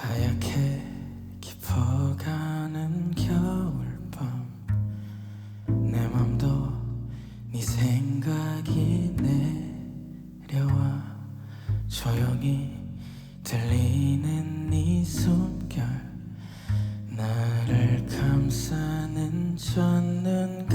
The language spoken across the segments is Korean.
하얗게 깊어가는 겨울밤. 내 맘도 네 생각이 내려와 조용히 들리는 네 숨결. 나를 감싸는 첫눈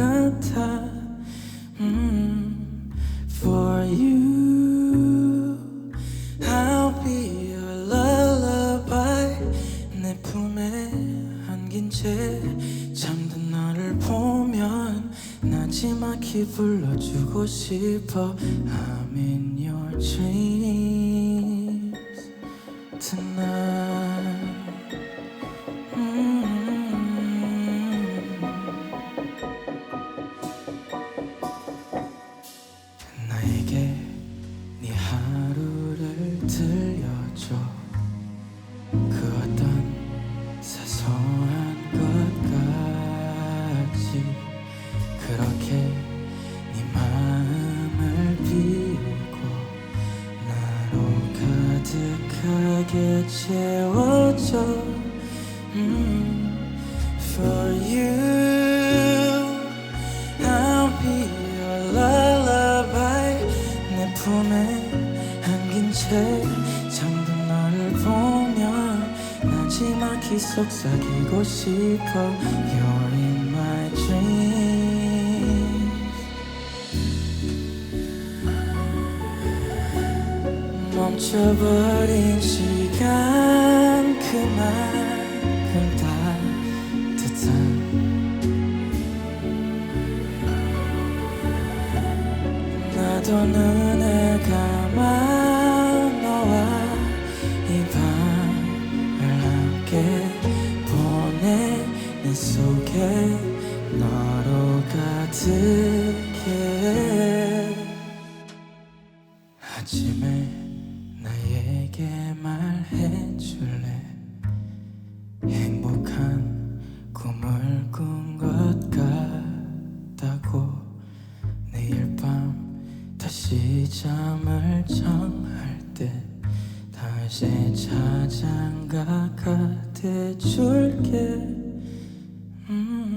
나지막히 불러주고 싶어. I'm in your dreams tonight. 음. 나에게 네 하루를 들려줘 채워줘 음, For you I'll be your lullaby 내 품에 안긴 채 잠든 너를 보면 나지막히 속삭이고 싶어 You're in my dreams 멈춰버린 시간 그만큼 따뜻한 나도 눈을 감아 너와 이 밤을 함께 보내 내 속에 너로 가득해. 아침에 나에게 말 지자 말장할 때 다시 찾아가 가대줄게 음.